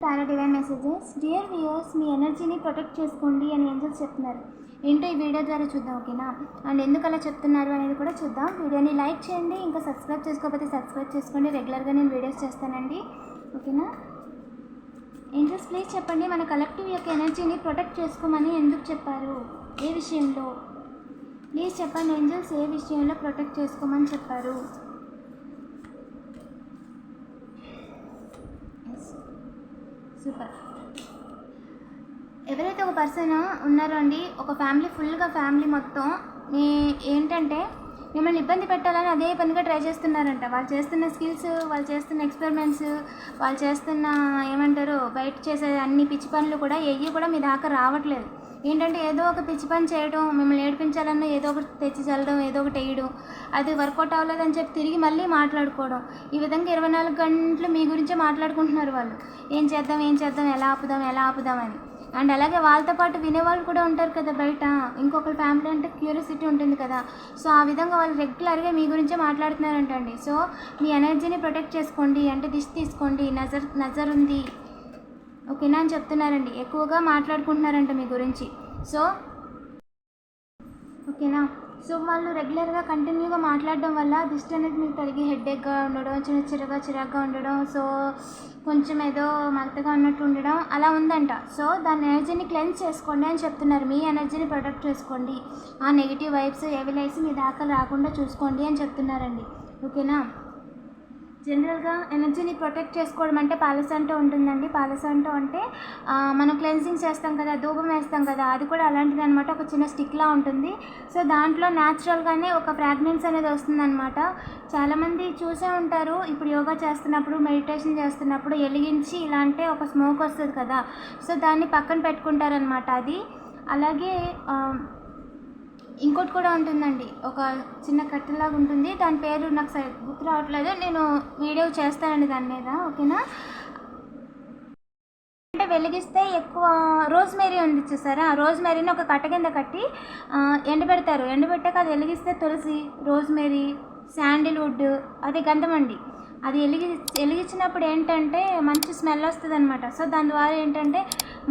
Tara divine messages dear viewers మీ ఎనర్జీని protect చేసుకోండి అని ఏంజల్స్ చెప్తున్నారు. ఏంటో ఈ వీడియో ద్వారా చూద్దాం ఓకేనా? అండ్ ఎందుకు అలా చెప్తున్నారు అనేది కూడా చూద్దాం. వీడియోని లైక్ చేయండి ఇంకా సబ్స్క్రైబ్ చేసుకోకపోతే సబ్స్క్రైబ్ చేసుకోండి. రెగ్యులర్గా నేను వీడియోస్ చేస్తానండి. ఓకేనా? ఏంజల్స్ ప్లీజ్ చెప్పండి మన కలెక్టివ్ యొక్క ఎనర్జీని ప్రొటెక్ట్ చేసుకోమని ఎందుకు చెప్పారు? ఏ విషయంలో? ప్లీజ్ చెప్పండి ఏంజల్స్ ఏ విషయంలో ప్రొటెక్ట్ చేసుకోమని చెప్పారు? సూపర్. ఎవరైతే ఒక పర్సన్ ఉన్నారో అండి ఒక ఫ్యామిలీ ఫుల్గా ఫ్యామిలీ మొత్తం ఏంటంటే మిమ్మల్ని ఇబ్బంది పెట్టాలని అదే పనిగా ట్రై చేస్తున్నారంట. వాళ్ళు చేస్తున్న స్కిల్స్ వాళ్ళు చేస్తున్న ఎక్స్పెరిమెంట్స్ వాళ్ళు చేస్తున్న ఏమంటారు బయట చేసే అన్ని పిచ్చి పనులు కూడా ఎయ్యి కూడా మీ దాకా రావట్లేదు. ఏంటంటే ఏదో ఒక పిచ్చి పని చేయడం మిమ్మల్ని ఏడిపించాలన్నా ఏదో ఒకటి తెచ్చి చల్లడం ఏదో ఒకటి వేయడం అది వర్కౌట్ అవ్వలేదని చెప్పి తిరిగి మళ్ళీ మాట్లాడుకోవడం. ఈ విధంగా ఇరవై నాలుగు గంటలు మీ గురించే మాట్లాడుకుంటున్నారు వాళ్ళు. ఏం చేద్దాం ఏం చేద్దాం ఎలా ఆపుదాం ఎలా ఆపుదాం అని. అండ్ అలాగే వాళ్ళతో పాటు వినేవాళ్ళు కూడా ఉంటారు కదా బయట. ఇంకొకరి ఫ్యామిలీ అంటే క్యూరియాసిటీ ఉంటుంది కదా. సో ఆ విధంగా వాళ్ళు రెగ్యులర్గా మీ గురించే మాట్లాడుతున్నారంటండి. సో మీ ఎనర్జీని ప్రొటెక్ట్ చేసుకోండి. అంటే దిష్టి తీసుకోండి. నజర్ నజర్ ఉంది. ఓకేనా అని చెప్తున్నారండి. ఎక్కువగా మాట్లాడుకుంటున్నారంట మీ గురించి. సో ఓకేనా? సో వాళ్ళు రెగ్యులర్గా కంటిన్యూగా మాట్లాడడం వల్ల దిష్టి అనేది మీకు తగిలి హెడ్ఏక్గా ఉండడం చిన్న చిరగా చిరాగ్గా ఉండడం సో కొంచెం ఏదో మగతగా ఉన్నట్టు ఉండడం అలా ఉందంట. సో దాని ఎనర్జీని క్లెన్స్ చేసుకోండి అని చెప్తున్నారు. మీ ఎనర్జీని ప్రొటెక్ట్ చేసుకోండి. ఆ నెగిటివ్ వైబ్స్ ఏవిలైసి మీ దాకా రాకుండా చూసుకోండి అని చెప్తున్నారండి. ఓకేనా? జనరల్గా ఎనర్జీని ప్రొటెక్ట్ చేసుకోవడం అంటే పాలసంటో ఉంటుందండి. పాలసంటో అంటే మనం క్లెన్సింగ్ చేస్తాం కదా ధూపం వేస్తాం కదా అది కూడా అలాంటిది అనమాట ఒక చిన్న స్టిక్లా ఉంటుంది. సో దాంట్లో న్యాచురల్గానే ఒక ఫ్రాగ్రెన్స్ అనేది వస్తుందన్నమాట. చాలామంది చూసే ఉంటారు ఇప్పుడు యోగా చేస్తున్నప్పుడు మెడిటేషన్ చేస్తున్నప్పుడు వెలిగించి ఇలా అంటే ఒక స్మోక్ వస్తుంది కదా. సో దాన్ని పక్కన పెట్టుకుంటారనమాట అది. అలాగే ఇంకోటి కూడా ఉంటుందండి. ఒక చిన్న కట్టెలాగా ఉంటుంది. దాని పేరు నాకు సరి గుర్తు రావట్లేదు. నేను వీడియో చేస్తానండి దాని మీద ఓకేనా? అంటే వెలిగిస్తే ఎక్కువ రోజ్మేరీ ఉంది చూసారా? ఆ రోజ్మేరీని ఒక కట్ట కింద కట్టి ఎండబెడతారు. ఎండబెట్టాక అది వెలిగిస్తే తులసి రోజ్మేరీ శాండిల్వుడ్ అది గంధం అండి. అది వెలిగి వెలిగించినప్పుడు ఏంటంటే మంచి స్మెల్ వస్తుంది అనమాట సో దాని ద్వారా ఏంటంటే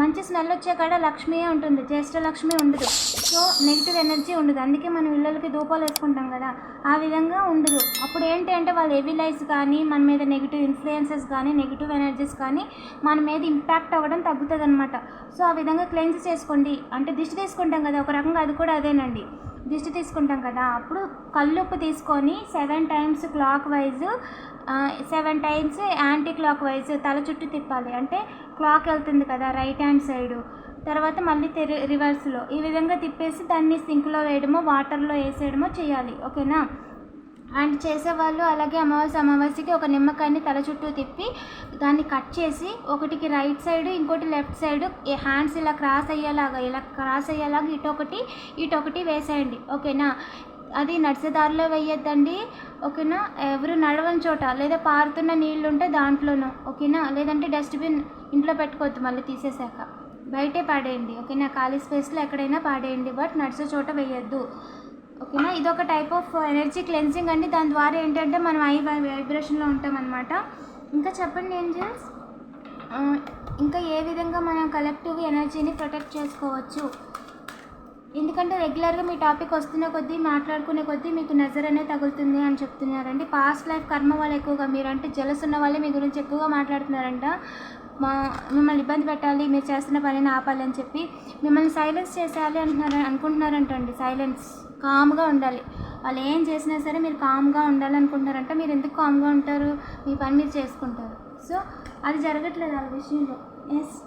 మంచి స్మెల్ వచ్చే కాడ లక్ష్మీయే ఉంటుంది జ్యేష్ఠ లక్ష్మి ఉండదు. సో నెగిటివ్ ఎనర్జీ ఉండదు. అందుకే మనం ఇళ్ళకి ధూపాలు వేసుకుంటాం కదా ఆ విధంగా ఉండదు. అప్పుడు ఏంటి అంటే వాళ్ళు ఎవిలైజ్ కానీ మన మీద నెగిటివ్ ఇన్ఫ్లుయెన్సెస్ కానీ నెగిటివ్ ఎనర్జీస్ కానీ మన మీద ఇంపాక్ట్ అవ్వడం తగ్గుతుంది అనమాట సో ఆ విధంగా క్లెన్స్ చేసుకోండి. అంటే దిష్టి తీసుకుంటాం కదా ఒక రకంగా అది కూడా అదేనండి. దిష్టి తీసుకుంటాం కదా అప్పుడు కళ్ళుప్పు తీసుకొని seven times clockwise seven times anti clockwise తల చుట్టూ తిప్పాలి. అంటే క్లాక్ వెళ్తుంది కదా రైట్ హ్యాండ్ సైడు తర్వాత మళ్ళీ తెరి రివర్స్లో ఈ విధంగా తిప్పేసి దాన్ని సింక్లో వేయడమో వాటర్లో వేసేయడమో చేయాలి. ఓకేనా? అండ్ చేసేవాళ్ళు అలాగే అమావాస్య అమావాస్యకి ఒక నిమ్మకాయని తల చుట్టూ తిప్పి దాన్ని కట్ చేసి ఒకటికి రైట్ సైడ్ ఇంకోటి లెఫ్ట్ సైడ్ హ్యాండ్స్ ఇలా క్రాస్ అయ్యేలాగా ఇలా క్రాస్ అయ్యేలాగా ఇటొకటి ఇటొకటి వేసేయండి. ఓకేనా? అది నడిచేదారిలో వేయొద్దండి ఓకేనా? ఎవరు నడవని చోట లేదా పారుతున్న నీళ్ళు ఉంటే దాంట్లోనూ ఓకేనా? లేదంటే డస్ట్బిన్ ఇంట్లో పెట్టుకోవద్దు మళ్ళీ తీసేసాక బయటే పాడేయండి ఓకేనా? ఖాళీ స్పేస్లో ఎక్కడైనా పాడేయండి బట్ నడిచే చోట వేయొద్దు ఓకేనా? ఇది ఒక టైప్ ఆఫ్ ఎనర్జీ క్లెన్సింగ్ అండి. దాని ద్వారా ఏంటంటే మనం ఐ వైబ్రేషన్లో ఉంటామన్నమాట. ఇంకా చెప్పండి ఏంజల్స్? ఇంకా ఏ విధంగా మనం కలెక్టివ్ ఎనర్జీని ప్రొటెక్ట్ చేసుకోవచ్చు? ఎందుకంటే రెగ్యులర్గా మీ టాపిక్ వస్తున్న కొద్దీ మాట్లాడుకునే కొద్దీ మీకు నజర్ అనేది తగులుతుంది అని చెప్తున్నారండి. పాస్ట్ లైఫ్ కర్మ వాళ్ళు ఎక్కువగా మీరంటే జలస్ ఉన్న వాళ్ళే మీ గురించి ఎక్కువగా మాట్లాడుతున్నారంట. మా మిమ్మల్ని ఇబ్బంది పెట్టాలి మీరు చేస్తున్న పనిని ఆపాలి అని చెప్పి మిమ్మల్ని సైలెన్స్ చేసేయాలి అంటున్నారు అనుకుంటున్నారంటండి. సైలెన్స్ కామ్గా ఉండాలి. వాళ్ళు ఏం చేసినా సరే మీరు కామ్గా ఉండాలి అనుకుంటున్నారంట మీరు ఎందుకు కామ్గా ఉంటారు? మీ పని మీరు చేసుకుంటారు. సో అది జరగట్లేదు ఆ విషయంలో. Yes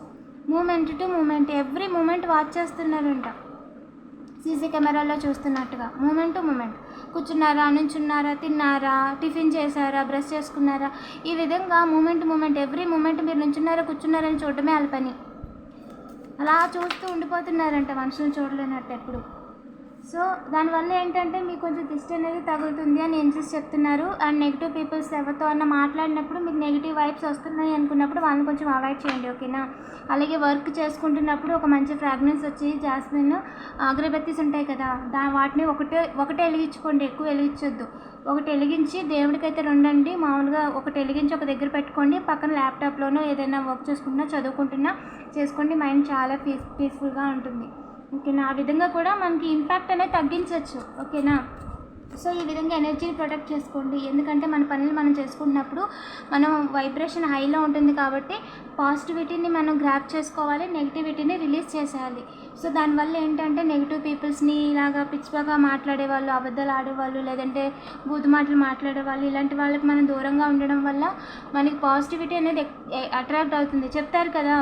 moment to moment every moment watch చేస్తున్నారంట. సీసీ కెమెరాలో చూస్తున్నట్టుగా. Moment to moment. కూర్చున్నారా నుంచున్నారా తిన్నారా టిఫిన్ చేశారా బ్రష్ చేసుకున్నారా? ఈ విధంగా మూమెంట్ మూమెంట్. ఎవ్రీ మూమెంట్ మీరు నుంచున్నారా కూర్చున్నారని చూడటమే వాళ్ళ పని. అలా చూస్తూ ఉండిపోతున్నారంట మనుషులను చూడలేనట్టు ఎప్పుడు. సో దానివల్ల ఏంటంటే మీకు కొంచెం దిష్టి అనేది తగులుతుంది అని ఏంజెస్ చెప్తున్నారు. అండ్ నెగిటివ్ పీపుల్స్ ఎవరితో అన్న మాట్లాడినప్పుడు మీకు నెగిటివ్ వైబ్స్ వస్తున్నాయి అనుకున్నప్పుడు వాళ్ళని కొంచెం అవాయిడ్ చేయండి ఓకేనా? అలాగే వర్క్ చేసుకుంటున్నప్పుడు ఒక మంచి ఫ్రాగ్రెన్స్ వచ్చి జాస్మిన్ అగరబత్తీస్ ఉంటాయి కదా దా వాటిని ఒకటే ఒకటే వెలిగించుకోండి ఎక్కువ వెలిగించొద్దు. ఒకటి వెలిగించి దేవుడికైతే రెండండి మామూలుగా ఒకటి వెలిగించి ఒక దగ్గర పెట్టుకోండి పక్కన ల్యాప్టాప్లోనో ఏదైనా వర్క్ చేసుకుంటున్నా చదువుకుంటున్నా చేసుకోండి మైండ్ చాలా పీస్ పీస్ఫుల్గా ఉంటుంది. ఓకేనా? ఆ విధంగా కూడా మనకి ఇంపాక్ట్ అనేది తగ్గించవచ్చు ఓకేనా? సో ఈ విధంగా ఎనర్జీని ప్రొటెక్ట్ చేసుకోండి. ఎందుకంటే మన పనులు మనం చేసుకుంటున్నప్పుడు మనం వైబ్రేషన్ హైలో ఉంటుంది కాబట్టి పాజిటివిటీని మనం గ్రాప్ చేసుకోవాలి నెగిటివిటీని రిలీజ్ చేసేయాలి. సో దానివల్ల ఏంటంటే నెగిటివ్ పీపుల్స్ని ఇలాగా పిచ్చిగా మాట్లాడే వాళ్ళు అబద్ధాలు ఆడేవాళ్ళు లేదంటే బూతు మాటలు మాట్లాడే వాళ్ళు ఇలాంటి వాళ్ళకి మనం దూరంగా ఉండడం వల్ల మనకి పాజిటివిటీ అనేది అట్రాక్ట్ అవుతుంది. చెప్తారు కదా?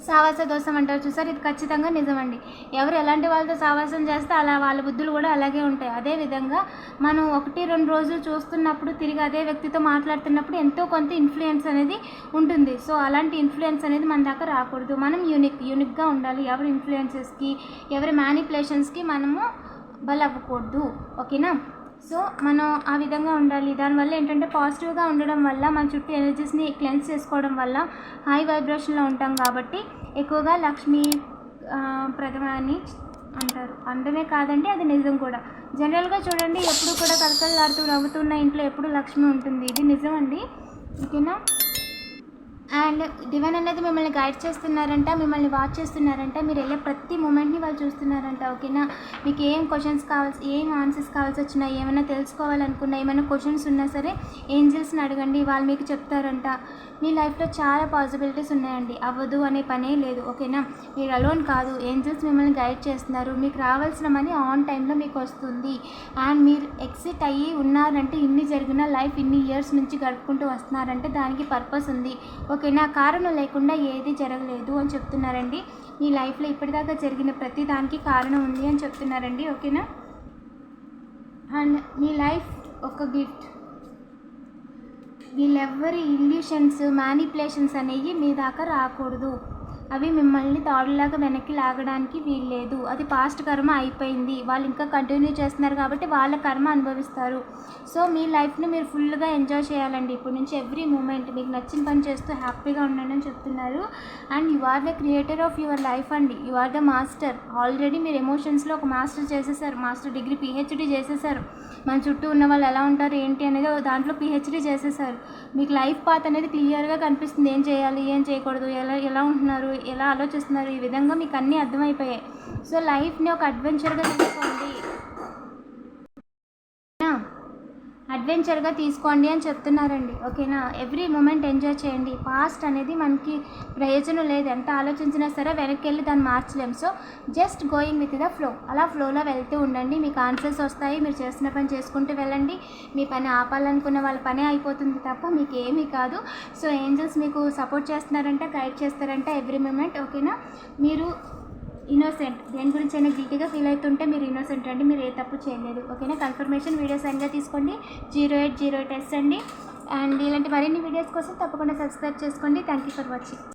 సావాస దోషం అంటారు చూసారు? ఇది ఖచ్చితంగా నిజమండి. ఎవరు ఎలాంటి వాళ్ళతో సావాసం చేస్తే అలా వాళ్ళ బుద్ధులు కూడా అలాగే ఉంటాయి. అదే విధంగా మనం ఒకటి రెండు రోజులు చూస్తున్నప్పుడు తిరిగి అదే వ్యక్తితో మాట్లాడుతున్నప్పుడు ఎంతో కొంత ఇన్ఫ్లుయెన్స్ అనేది ఉంటుంది. సో అలాంటి ఇన్ఫ్లుయెన్స్ అనేది మన దాకా రాకూడదు. మనం యూనిక్ యూనిక్గా ఉండాలి. ఎవరి ఇన్ఫ్లుయెన్సెస్కి ఎవరి మ్యానిపులేషన్స్కి మనము బలవ్వకూడదు. ఓకేనా సో మనం ఆ విధంగా ఉండాలి. దానివల్ల ఏంటంటే పాజిటివ్గా ఉండడం వల్ల మన చుట్టూ ఎనర్జీస్ని క్లెన్స్ చేసుకోవడం వల్ల హై వైబ్రేషన్లో ఉంటాం కాబట్టి ఎక్కువగా లక్ష్మీ ప్రథమాన్ని అని అంటారు. అందమే కాదండి అది నిజం కూడా. జనరల్గా చూడండి ఎప్పుడు కూడా కలకలలాడుతూ నవ్వుతున్న ఇంట్లో ఎప్పుడు లక్ష్మి ఉంటుంది. ఇది నిజం అండి ఓకేనా? అండ్ డివైన్ అనేది మిమ్మల్ని గైడ్ చేస్తున్నారంట మిమ్మల్ని వాచ్ చేస్తున్నారంట. మీరు వెళ్ళే ప్రతి మూమెంట్ని వాళ్ళు చూస్తున్నారంట ఓకేనా? మీకు ఏం క్వశ్చన్స్ కావాల్సి ఏం ఆన్సర్స్ కావాల్సి వచ్చినా ఏమైనా తెలుసుకోవాలనుకున్నా ఏమైనా క్వశ్చన్స్ ఉన్నా సరే ఏంజల్స్ని అడగండి వాళ్ళు మీకు చెప్తారంట. మీ లైఫ్లో చాలా పాసిబిలిటీస్ ఉన్నాయండి. అవ్వదు అనే పనే లేదు ఓకేనా? మీరు అలోన్ కాదు ఏంజల్స్ మిమ్మల్ని గైడ్ చేస్తున్నారు. మీకు రావాల్సిన మనీ ఆన్ టైంలో మీకు వస్తుంది. అండ్ మీరు ఎగ్జిట్ అయ్యి ఉన్నారంటే ఇన్ని జరిగిన లైఫ్ ఇన్ని ఇయర్స్ నుంచి గడుపుకుంటూ వస్తున్నారంటే దానికి పర్పస్ ఉంది. ఓకే ఓకేనా కారణం లేకుండా ఏది జరగలేదు అని చెప్తున్నారండి. మీ లైఫ్లో ఇప్పటిదాకా జరిగిన ప్రతి దానికి కారణం ఉంది అని చెప్తున్నారండి. ఓకేనా? అండ్ మీ లైఫ్ ఒక గిఫ్ట్. వీళ్ళెవ్వరి ఇల్యూషన్స్ మ్యానిపులేషన్స్ అనేవి మీ దాకా రాకూడదు. అవి మిమ్మల్ని తాడులాగా వెనక్కి లాగడానికి వీల్లేదు. అది పాస్ట్ కర్మ అయిపోయింది. వాళ్ళు ఇంకా కంటిన్యూ చేస్తున్నారు కాబట్టి వాళ్ళ కర్మ అనుభవిస్తారు. సో మీ లైఫ్ని మీరు ఫుల్గా ఎంజాయ్ చేయాలండి. ఇప్పటి నుంచి ఎవ్రీ మూమెంట్ మీకు నచ్చిన పని చేస్తూ హ్యాపీగా ఉండండి అని చెప్తున్నారు. And you are the creator of your life అండి. You are the master. Already మీరు ఎమోషన్స్లో ఒక మాస్టర్ చేసేసారు. మాస్టర్ డిగ్రీ పిహెచ్డీ చేసేసారు. మన చుట్టూ ఉన్న వాళ్ళు ఎలా ఉంటారు ఏంటి అనేది దాంట్లో పిహెచ్డీ చేసేసారు. మీకు లైఫ్ పాత్ అనేది క్లియర్గా కనిపిస్తుంది. ఏం చేయాలి ఏం చేయకూడదు ఎలా ఎలా ఉంటున్నారు ఎలా ఆలోచిస్తున్నారు? ఈ విధంగా మీకు అన్నీ అర్థమైపోయాయి. సో లైఫ్ని ఒక అడ్వెంచర్గా తీసుకోవాలి అడ్వెంచర్గా తీసుకోండి అని చెప్తున్నారండి. ఓకేనా ఎవ్రీ మూమెంట్ ఎంజాయ్ చేయండి. పాస్ట్ అనేది మనకి ప్రయోజనం లేదు. ఎంత ఆలోచించినా సరే వెనక్కి వెళ్ళి దాన్ని మార్చలేం. So just going with the flow అలా ఫ్లోలో వెళ్తూ ఉండండి. మీకు ఆన్సర్స్ వస్తాయి. మీరు చేస్తున్న పని చేసుకుంటూ వెళ్ళండి. మీ పని ఆపాలనుకున్న వాళ్ళ పనే అయిపోతుంది తప్ప మీకు ఏమీ కాదు. సో ఏంజల్స్ మీకు సపోర్ట్ చేస్తున్నారంటే గైడ్ చేస్తారంటే ఎవ్రీ మూమెంట్ ఓకేనా మీరు ఇన్నోసెంట్ దేని గురించి అయినా గిల్టీగా ఫీల్ అవుతుంటే మీరు ఇన్నోసెంట్ అండి. మీరు ఏ తప్పు చేయలేదు. ఓకేనా? కన్ఫర్మేషన్ వీడియోస్ అన్నీ తీసుకోండి. Zero eight zero eight yes అండి. అండ్ ఇలాంటి మరిన్ని వీడియోస్ కోసం తప్పకుండా సబ్స్క్రైబ్ చేసుకోండి. Thank you for watching